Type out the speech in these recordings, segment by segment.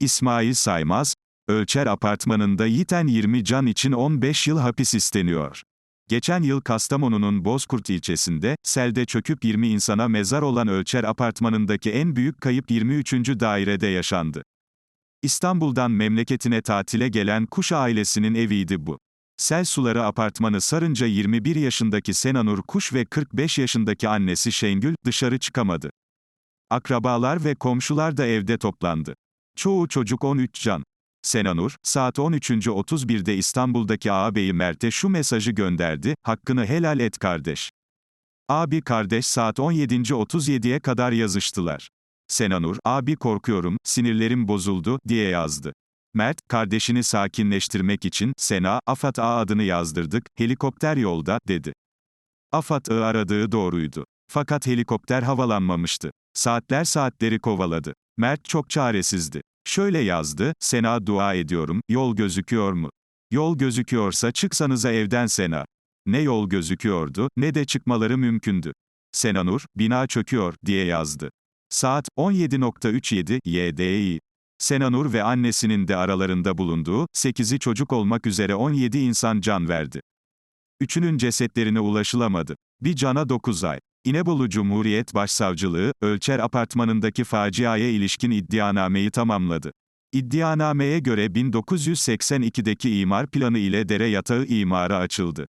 İsmail Saymaz, Ölçer Apartmanı'nda yiten 20 can için 15 yıl hapis isteniyor. Geçen yıl Kastamonu'nun Bozkurt ilçesinde, selde çöküp 20 insana mezar olan Ölçer Apartmanı'ndaki en büyük kayıp 23. dairede yaşandı. İstanbul'dan memleketine tatile gelen Kuş ailesinin eviydi bu. Sel suları apartmanı sarınca 21 yaşındaki Senanur Kuş ve 45 yaşındaki annesi Şengül, dışarı çıkamadı. Akrabalar ve komşular da evde toplandı. Çoğu çocuk 13 can. Senanur, saat 13.31'de İstanbul'daki ağabeyi Mert'e şu mesajı gönderdi, hakkını helal et kardeş. Abi kardeş saat 17.37'ye kadar yazıştılar. Senanur, abi korkuyorum, sinirlerim bozuldu, diye yazdı. Mert, kardeşini sakinleştirmek için, Sena, Afat A adını yazdırdık, helikopter yolda, dedi. Afat I aradığı doğruydu. Fakat helikopter havalanmamıştı. Saatler saatleri kovaladı. Mert çok çaresizdi. Şöyle yazdı, Sena dua ediyorum, yol gözüküyor mu? Yol gözüküyorsa çıksanıza evden Sena. Ne yol gözüküyordu, ne de çıkmaları mümkündü. Senanur, bina çöküyor, diye yazdı. Saat, 17.37, YDİ. Senanur ve annesinin de aralarında bulunduğu, 8'i çocuk olmak üzere 17 insan can verdi. Üçünün cesetlerine ulaşılamadı. Bir cana 9 ay. İnebolu Cumhuriyet Başsavcılığı, Ölçer Apartmanı'ndaki faciaya ilişkin iddianameyi tamamladı. İddianameye göre 1982'deki imar planı ile dere yatağı imarı açıldı.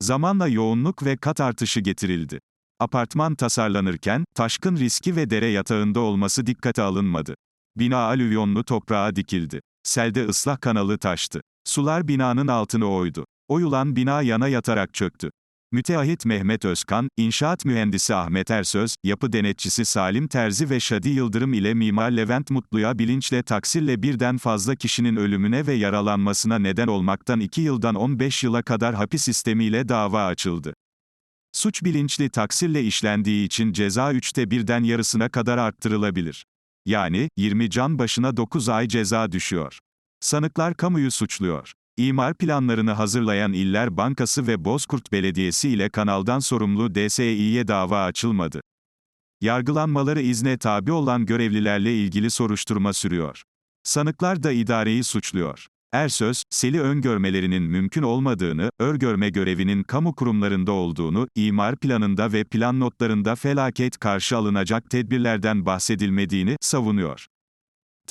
Zamanla yoğunluk ve kat artışı getirildi. Apartman tasarlanırken, taşkın riski ve dere yatağında olması dikkate alınmadı. Bina alüvyonlu toprağa dikildi. Selde ıslah kanalı taştı. Sular binanın altını oydu. Oyulan bina yana yatarak çöktü. Müteahhit Mehmet Özkan, inşaat mühendisi Ahmet Ersöz, yapı denetçisi Salim Terzi ve Şadi Yıldırım ile mimar Levent Mutlu'ya bilinçle taksirle birden fazla kişinin ölümüne ve yaralanmasına neden olmaktan 2 yıldan 15 yıla kadar hapis sistemiyle dava açıldı. Suç bilinçli taksirle işlendiği için ceza üçte birden yarısına kadar arttırılabilir. Yani, 20 can başına 9 ay ceza düşüyor. Sanıklar kamuyu suçluyor. İmar planlarını hazırlayan İller Bankası ve Bozkurt Belediyesi ile kanaldan sorumlu DSİ'ye dava açılmadı. Yargılanmaları izne tabi olan görevlilerle ilgili soruşturma sürüyor. Sanıklar da idareyi suçluyor. Ersöz, seli öngörmelerinin mümkün olmadığını, örgörme görevinin kamu kurumlarında olduğunu, imar planında ve plan notlarında felaket karşı alınacak tedbirlerden bahsedilmediğini savunuyor.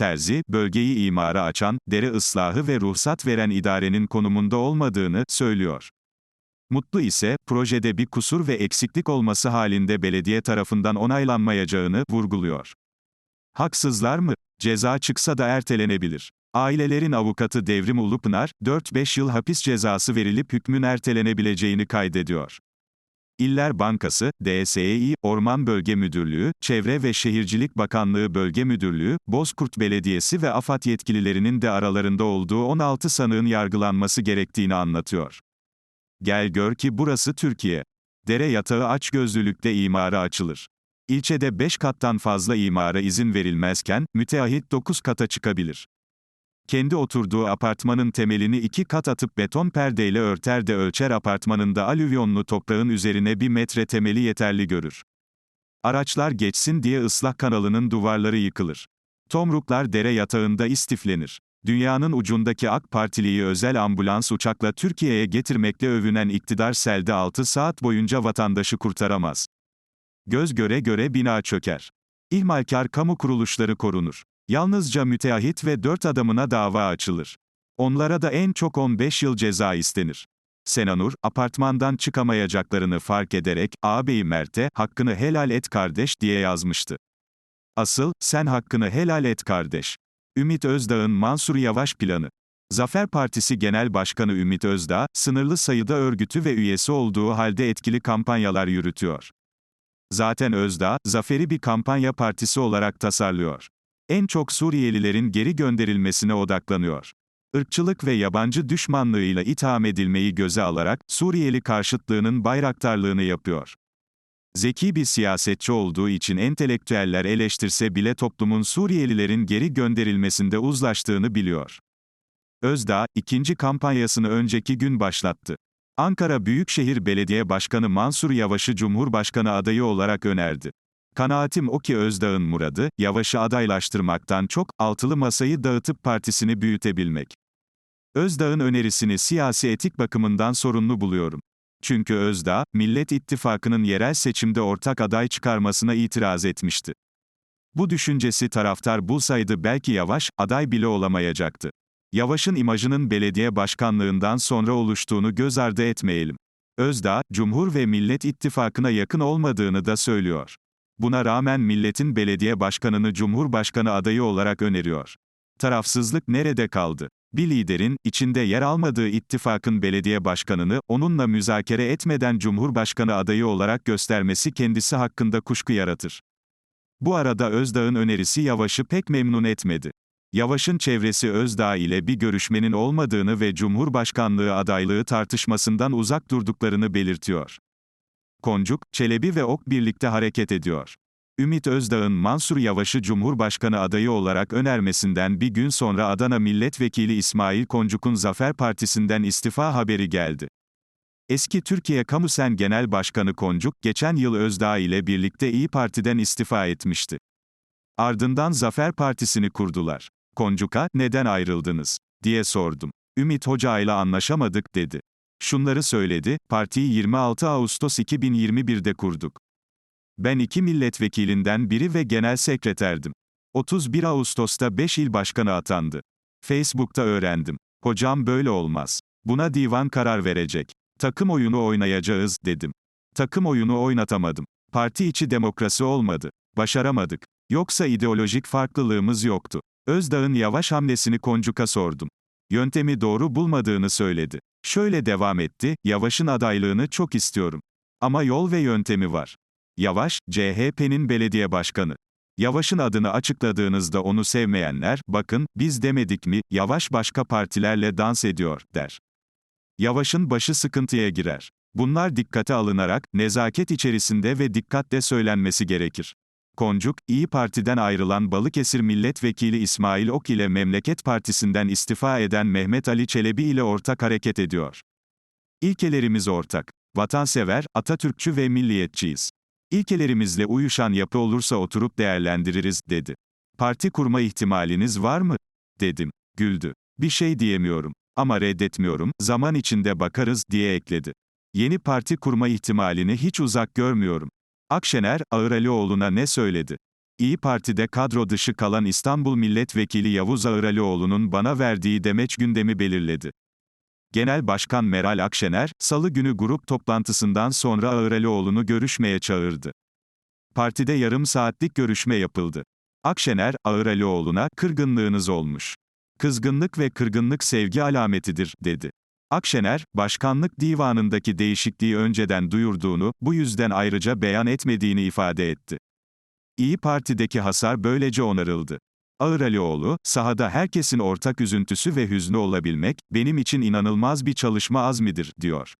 Terzi, bölgeyi imara açan, dere ıslahı ve ruhsat veren idarenin konumunda olmadığını söylüyor. Mutlu ise, projede bir kusur ve eksiklik olması halinde belediye tarafından onaylanmayacağını vurguluyor. Haksızlar mı? Ceza çıksa da ertelenebilir. Ailelerin avukatı Devrim Ulupınar, 4-5 yıl hapis cezası verilip hükmün ertelenebileceğini kaydediyor. İller Bankası, DSİ, Orman Bölge Müdürlüğü, Çevre ve Şehircilik Bakanlığı Bölge Müdürlüğü, Bozkurt Belediyesi ve AFAD yetkililerinin de aralarında olduğu 16 sanığın yargılanması gerektiğini anlatıyor. Gel gör ki burası Türkiye. Dere yatağı açgözlülükte imara açılır. İlçede 5 kattan fazla imara izin verilmezken, müteahhit 9 kata çıkabilir. Kendi oturduğu apartmanın temelini iki kat atıp beton perdeyle örter de ölçer apartmanında alüvyonlu toprağın üzerine bir metre temeli yeterli görür. Araçlar geçsin diye ıslah kanalının duvarları yıkılır. Tomruklar dere yatağında istiflenir. Dünyanın ucundaki AK Partiliyi özel ambulans uçakla Türkiye'ye getirmekle övünen iktidar selde 6 saat boyunca vatandaşı kurtaramaz. Göz göre göre bina çöker. İhmalkar kamu kuruluşları korunur. Yalnızca müteahhit ve dört adamına dava açılır. Onlara da en çok 15 yıl ceza istenir. Senanur, apartmandan çıkamayacaklarını fark ederek, ağabeyi Mert'e, hakkını helal et kardeş diye yazmıştı. Asıl, sen hakkını helal et kardeş. Ümit Özdağ'ın Mansur Yavaş planı. Zafer Partisi Genel Başkanı Ümit Özdağ, sınırlı sayıda örgütü ve üyesi olduğu halde etkili kampanyalar yürütüyor. Zaten Özdağ, Zafer'i bir kampanya partisi olarak tasarlıyor en çok Suriyelilerin geri gönderilmesine odaklanıyor. Irkçılık ve yabancı düşmanlığıyla itham edilmeyi göze alarak, Suriyeli karşıtlığının bayraktarlığını yapıyor. Zeki bir siyasetçi olduğu için entelektüeller eleştirse bile toplumun Suriyelilerin geri gönderilmesinde uzlaştığını biliyor. Özdağ, ikinci kampanyasını önceki gün başlattı. Ankara Büyükşehir Belediye Başkanı Mansur Yavaş'ı Cumhurbaşkanı adayı olarak önerdi. Kanaatim o ki Özdağ'ın muradı, Yavaş'ı adaylaştırmaktan çok, altılı masayı dağıtıp partisini büyütebilmek. Özdağ'ın önerisini siyasi etik bakımından sorunlu buluyorum. Çünkü Özdağ, Millet İttifakı'nın yerel seçimde ortak aday çıkarmasına itiraz etmişti. Bu düşüncesi taraftar bulsaydı belki Yavaş, aday bile olamayacaktı. Yavaş'ın imajının belediye başkanlığından sonra oluştuğunu göz ardı etmeyelim. Özdağ, Cumhur ve Millet İttifakı'na yakın olmadığını da söylüyor. Buna rağmen milletin belediye başkanını Cumhurbaşkanı adayı olarak öneriyor. Tarafsızlık nerede kaldı? Bir liderin, içinde yer almadığı ittifakın belediye başkanını, onunla müzakere etmeden Cumhurbaşkanı adayı olarak göstermesi kendisi hakkında kuşku yaratır. Bu arada Özdağ'ın önerisi Yavaş'ı pek memnun etmedi. Yavaş'ın çevresi Özdağ ile bir görüşmenin olmadığını ve Cumhurbaşkanlığı adaylığı tartışmasından uzak durduklarını belirtiyor. Koncuk, Çelebi ve Ok birlikte hareket ediyor. Ümit Özdağ'ın Mansur Yavaş'ı Cumhurbaşkanı adayı olarak önermesinden bir gün sonra Adana Milletvekili İsmail Koncuk'un Zafer Partisi'nden istifa haberi geldi. Eski Türkiye Kamusen Genel Başkanı Koncuk, geçen yıl Özdağ ile birlikte İyi Parti'den istifa etmişti. Ardından Zafer Partisi'ni kurdular. Koncuk'a, neden ayrıldınız? diye sordum. Ümit Hoca ile anlaşamadık, dedi. Şunları söyledi, partiyi 26 Ağustos 2021'de kurduk. Ben iki milletvekilinden biri ve genel sekreterdim. 31 Ağustos'ta 5 il başkanı atandı. Facebook'ta öğrendim. Hocam böyle olmaz. Buna divan karar verecek. Takım oyunu oynayacağız, dedim. Takım oyunu oynatamadım. Parti içi demokrasi olmadı. Başaramadık. Yoksa ideolojik farklılığımız yoktu. Özdağ'ın yavaş hamlesini Koncuk'a sordum. Yöntemi doğru bulmadığını söyledi. Şöyle devam etti, Yavaş'ın adaylığını çok istiyorum. Ama yol ve yöntemi var. Yavaş, CHP'nin belediye başkanı. Yavaş'ın adını açıkladığınızda onu sevmeyenler, bakın, biz demedik mi, Yavaş başka partilerle dans ediyor, der. Yavaş'ın başı sıkıntıya girer. Bunlar dikkate alınarak, nezaket içerisinde ve dikkatle söylenmesi gerekir. Koncuk, İyi Parti'den ayrılan Balıkesir Milletvekili İsmail Ok ile Memleket Partisi'nden istifa eden Mehmet Ali Çelebi ile ortak hareket ediyor. İlkelerimiz ortak. Vatansever, Atatürkçü ve milliyetçiyiz. İlkelerimizle uyuşan yapı olursa oturup değerlendiririz, dedi. Parti kurma ihtimaliniz var mı? Dedim. Güldü. Bir şey diyemiyorum. Ama reddetmiyorum, zaman içinde bakarız, diye ekledi. Yeni parti kurma ihtimalini hiç uzak görmüyorum. Akşener, Ağıralioğlu'na ne söyledi? İyi Parti'de kadro dışı kalan İstanbul Milletvekili Yavuz Ağıralioğlu'nun bana verdiği demeç gündemi belirledi. Genel Başkan Meral Akşener, salı günü grup toplantısından sonra Ağıralioğlu'nu görüşmeye çağırdı. Partide yarım saatlik görüşme yapıldı. Akşener, Ağıralioğlu'na, kırgınlığınız olmuş. Kızgınlık ve kırgınlık sevgi alametidir, dedi. Akşener, başkanlık divanındaki değişikliği önceden duyurduğunu, bu yüzden ayrıca beyan etmediğini ifade etti. İyi Parti'deki hasar böylece onarıldı. Ağıralioğlu, sahada herkesin ortak üzüntüsü ve hüznü olabilmek, benim için inanılmaz bir çalışma azmidir, diyor.